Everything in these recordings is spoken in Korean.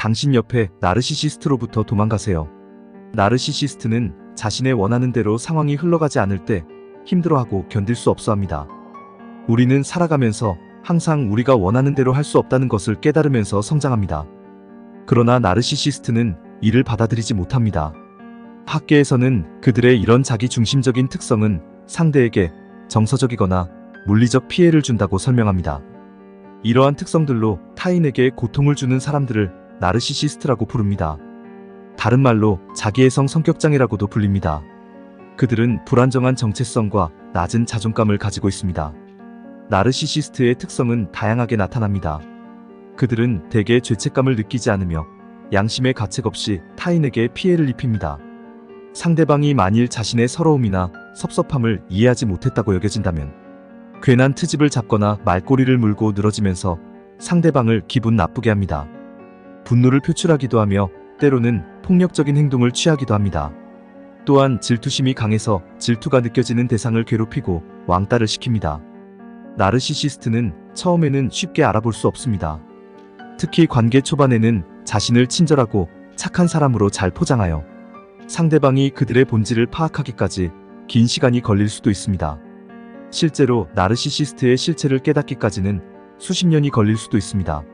당신 옆에 나르시시스트로부터 도망가세요. 나르시시스트는 자신의 원하는 대로 상황이 흘러가지 않을 때 힘들어하고 견딜 수 없어 합니다. 우리는 살아가면서 항상 우리가 원하는 대로 할 수 없다는 것을 깨달으면서 성장합니다. 그러나 나르시시스트는 이를 받아들이지 못합니다. 학계에서는 그들의 이런 자기 중심적인 특성은 상대에게 정서적이거나 물리적 피해를 준다고 설명합니다. 이러한 특성들로 타인에게 고통을 주는 사람들을 나르시시스트라고 부릅니다. 다른 말로 자기애성 성격장애라고도 불립니다. 그들은 불안정한 정체성과 낮은 자존감을 가지고 있습니다. 나르시시스트의 특성은 다양하게 나타납니다. 그들은 대개 죄책감을 느끼지 않으며 양심의 가책 없이 타인에게 피해를 입힙니다. 상대방이 만일 자신의 서러움이나 섭섭함을 이해하지 못했다고 여겨진다면 괜한 트집을 잡거나 말꼬리를 물고 늘어지면서 상대방을 기분 나쁘게 합니다. 분노를 표출하기도 하며 때로는 폭력적인 행동을 취하기도 합니다. 또한 질투심이 강해서 질투가 느껴지는 대상을 괴롭히고 왕따를 시킵니다. 나르시시스트는 처음에는 쉽게 알아볼 수 없습니다. 특히 관계 초반에는 자신을 친절하고 착한 사람으로 잘 포장하여 상대방이 그들의 본질을 파악하기까지 긴 시간이 걸릴 수도 있습니다. 실제로 나르시시스트의 실체를 깨닫기까지는 수십 년이 걸릴 수도 있습니다.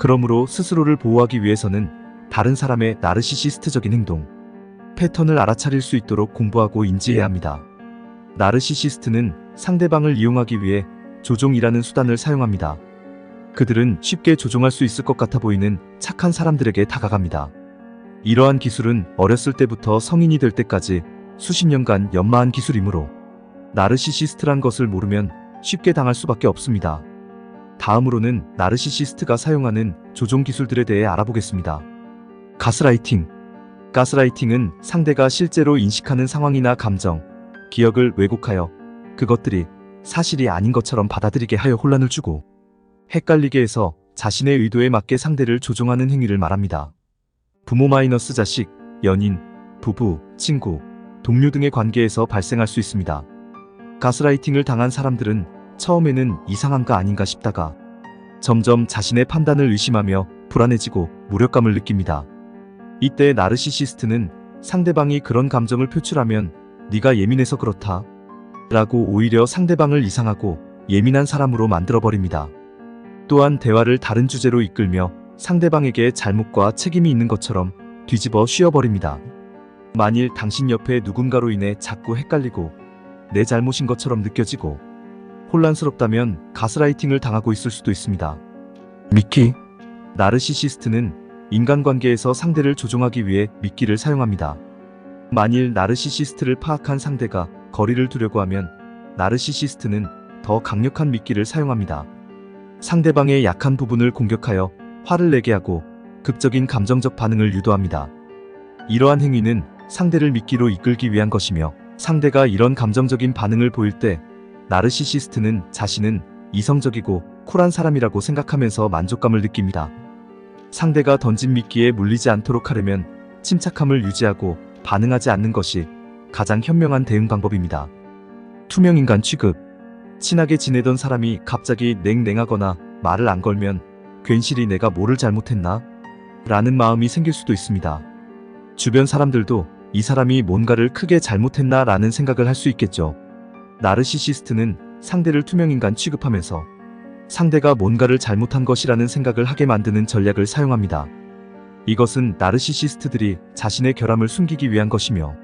그러므로 스스로를 보호하기 위해서는 다른 사람의 나르시시스트적인 행동, 패턴을 알아차릴 수 있도록 공부하고 인지해야 합니다. 나르시시스트는 상대방을 이용하기 위해 조종이라는 수단을 사용합니다. 그들은 쉽게 조종할 수 있을 것 같아 보이는 착한 사람들에게 다가갑니다. 이러한 기술은 어렸을 때부터 성인이 될 때까지 수십 년간 연마한 기술이므로 나르시시스트란 것을 모르면 쉽게 당할 수밖에 없습니다. 다음으로는 나르시시스트가 사용하는 조종 기술들에 대해 알아보겠습니다. 가스라이팅. 가스라이팅은 상대가 실제로 인식하는 상황이나 감정, 기억을 왜곡하여 그것들이 사실이 아닌 것처럼 받아들이게 하여 혼란을 주고 헷갈리게 해서 자신의 의도에 맞게 상대를 조종하는 행위를 말합니다. 부모 마이너스 자식, 연인, 부부, 친구, 동료 등의 관계에서 발생할 수 있습니다. 가스라이팅을 당한 사람들은 처음에는 이상한가 아닌가 싶다가 점점 자신의 판단을 의심하며 불안해지고 무력감을 느낍니다. 이때 나르시시스트는 상대방이 그런 감정을 표출하면 네가 예민해서 그렇다 라고 오히려 상대방을 이상하고 예민한 사람으로 만들어버립니다. 또한 대화를 다른 주제로 이끌며 상대방에게 잘못과 책임이 있는 것처럼 뒤집어 씌워버립니다. 만일 당신 옆에 누군가로 인해 자꾸 헷갈리고 내 잘못인 것처럼 느껴지고 혼란스럽다면 가스라이팅을 당하고 있을 수도 있습니다. 미키 나르시시스트는 인간관계에서 상대를 조종하기 위해 미끼를 사용합니다. 만일 나르시시스트를 파악한 상대가 거리를 두려고 하면 나르시시스트는 더 강력한 미끼를 사용합니다. 상대방의 약한 부분을 공격하여 화를 내게 하고 극적인 감정적 반응을 유도합니다. 이러한 행위는 상대를 미끼로 이끌기 위한 것이며 상대가 이런 감정적인 반응을 보일 때 나르시시스트는 자신은 이성적이고 쿨한 사람이라고 생각하면서 만족감을 느낍니다. 상대가 던진 미끼에 물리지 않도록 하려면 침착함을 유지하고 반응하지 않는 것이 가장 현명한 대응 방법입니다. 투명인간 취급. 친하게 지내던 사람이 갑자기 냉랭하거나 말을 안 걸면 괜시리 내가 뭐를 잘못했나? 라는 마음이 생길 수도 있습니다. 주변 사람들도 이 사람이 뭔가를 크게 잘못했나 라는 생각을 할 수 있겠죠. 나르시시스트는 상대를 투명인간 취급하면서 상대가 뭔가를 잘못한 것이라는 생각을 하게 만드는 전략을 사용합니다. 이것은 나르시시스트들이 자신의 결함을 숨기기 위한 것이며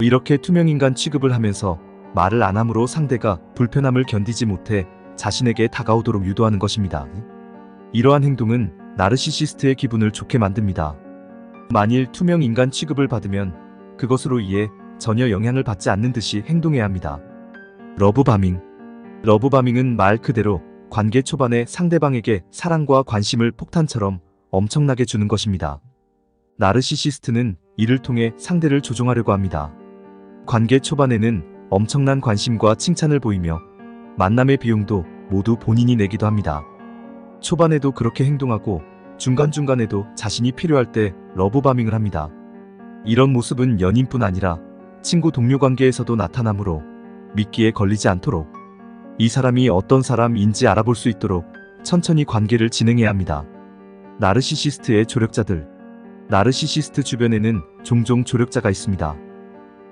이렇게 투명인간 취급을 하면서 말을 안 함으로 상대가 불편함을 견디지 못해 자신에게 다가오도록 유도하는 것입니다. 이러한 행동은 나르시시스트의 기분을 좋게 만듭니다. 만일 투명 인간 취급을 받으면 그것으로 인해 전혀 영향을 받지 않는 듯이 행동해야 합니다. 러브바밍. 러브바밍은 말 그대로 관계 초반에 상대방에게 사랑과 관심을 폭탄처럼 엄청나게 주는 것입니다. 나르시시스트는 이를 통해 상대를 조종하려고 합니다. 관계 초반에는 엄청난 관심과 칭찬을 보이며 만남의 비용도 모두 본인이 내기도 합니다. 초반에도 그렇게 행동하고 중간중간에도 자신이 필요할 때 러브바밍을 합니다. 이런 모습은 연인뿐 아니라 친구 동료 관계에서도 나타나므로 미끼에 걸리지 않도록 이 사람이 어떤 사람인지 알아볼 수 있도록 천천히 관계를 진행해야 합니다. 나르시시스트의 조력자들. 나르시시스트 주변에는 종종 조력자가 있습니다.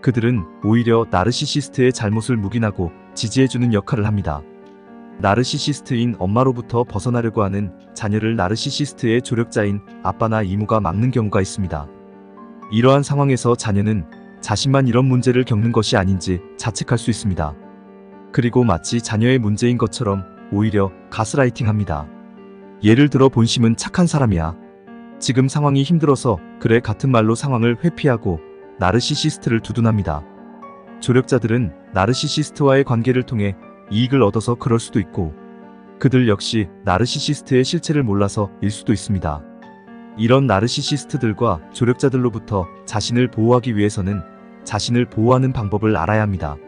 그들은 오히려 나르시시스트의 잘못을 묵인하고 지지해주는 역할을 합니다. 나르시시스트인 엄마로부터 벗어나려고 하는 자녀를 나르시시스트의 조력자인 아빠나 이모가 막는 경우가 있습니다. 이러한 상황에서 자녀는 자신만 이런 문제를 겪는 것이 아닌지 자책할 수 있습니다. 그리고 마치 자녀의 문제인 것처럼 오히려 가스라이팅 합니다. 예를 들어 본심은 착한 사람이야. 지금 상황이 힘들어서 그래 같은 말로 상황을 회피하고 나르시시스트를 두둔합니다. 조력자들은 나르시시스트와의 관계를 통해 이익을 얻어서 그럴 수도 있고 그들 역시 나르시시스트의 실체를 몰라서 일 수도 있습니다. 이런 나르시시스트들과 조력자들로부터 자신을 보호하기 위해서는 자신을 보호하는 방법을 알아야 합니다.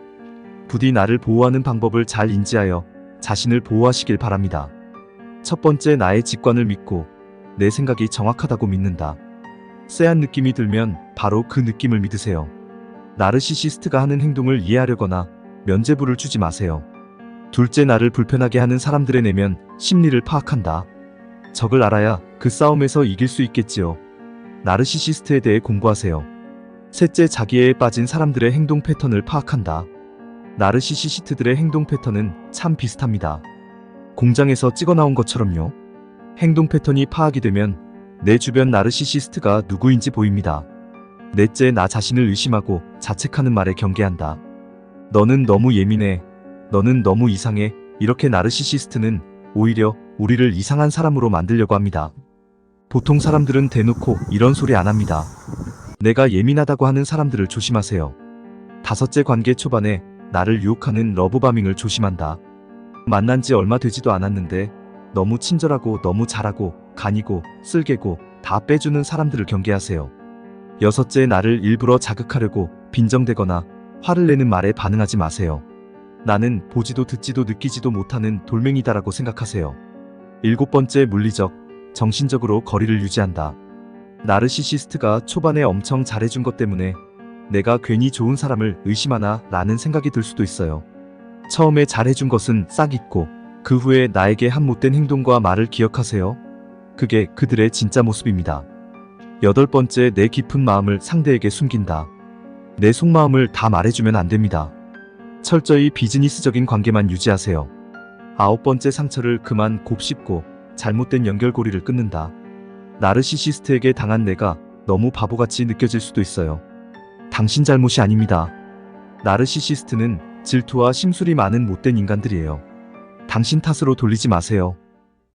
부디 나를 보호하는 방법을 잘 인지하여 자신을 보호하시길 바랍니다. 첫 번째 나의 직관을 믿고 내 생각이 정확하다고 믿는다. 쎄한 느낌이 들면 바로 그 느낌을 믿으세요. 나르시시스트가 하는 행동을 이해하려거나 면죄부를 주지 마세요. 둘째 나를 불편하게 하는 사람들의 내면 심리를 파악한다. 적을 알아야 그 싸움에서 이길 수 있겠지요. 나르시시스트에 대해 공부하세요. 셋째 자기애에 빠진 사람들의 행동 패턴을 파악한다. 나르시시스트들의 행동 패턴은 참 비슷합니다. 공장에서 찍어 나온 것처럼요. 행동 패턴이 파악이 되면 내 주변 나르시시스트가 누구인지 보입니다. 넷째 나 자신을 의심하고 자책하는 말에 경계한다. 너는 너무 예민해. 너는 너무 이상해. 이렇게 나르시시스트는 오히려 우리를 이상한 사람으로 만들려고 합니다. 보통 사람들은 대놓고 이런 소리 안 합니다. 내가 예민하다고 하는 사람들을 조심하세요. 다섯째 관계 초반에 나를 유혹하는 러브바밍을 조심한다. 만난 지 얼마 되지도 않았는데 너무 친절하고 너무 잘하고 간이고 쓸개고 다 빼주는 사람들을 경계하세요. 여섯째 나를 일부러 자극하려고 빈정대거나 화를 내는 말에 반응하지 마세요. 나는 보지도 듣지도 느끼지도 못하는 돌멩이다라고 생각하세요. 일곱 번째 물리적, 정신적으로 거리를 유지한다. 나르시시스트가 초반에 엄청 잘해준 것 때문에 내가 괜히 좋은 사람을 의심하나 라는 생각이 들 수도 있어요. 처음에 잘해준 것은 싹 잊고 그 후에 나에게 한 못된 행동과 말을 기억하세요. 그게 그들의 진짜 모습입니다. 여덟 번째 내 깊은 마음을 상대에게 숨긴다. 내 속마음을 다 말해주면 안 됩니다. 철저히 비즈니스적인 관계만 유지하세요. 아홉 번째 상처를 그만 곱씹고 잘못된 연결고리를 끊는다. 나르시시스트에게 당한 내가 너무 바보같이 느껴질 수도 있어요. 당신 잘못이 아닙니다. 나르시시스트는 질투와 심술이 많은 못된 인간들이에요. 당신 탓으로 돌리지 마세요.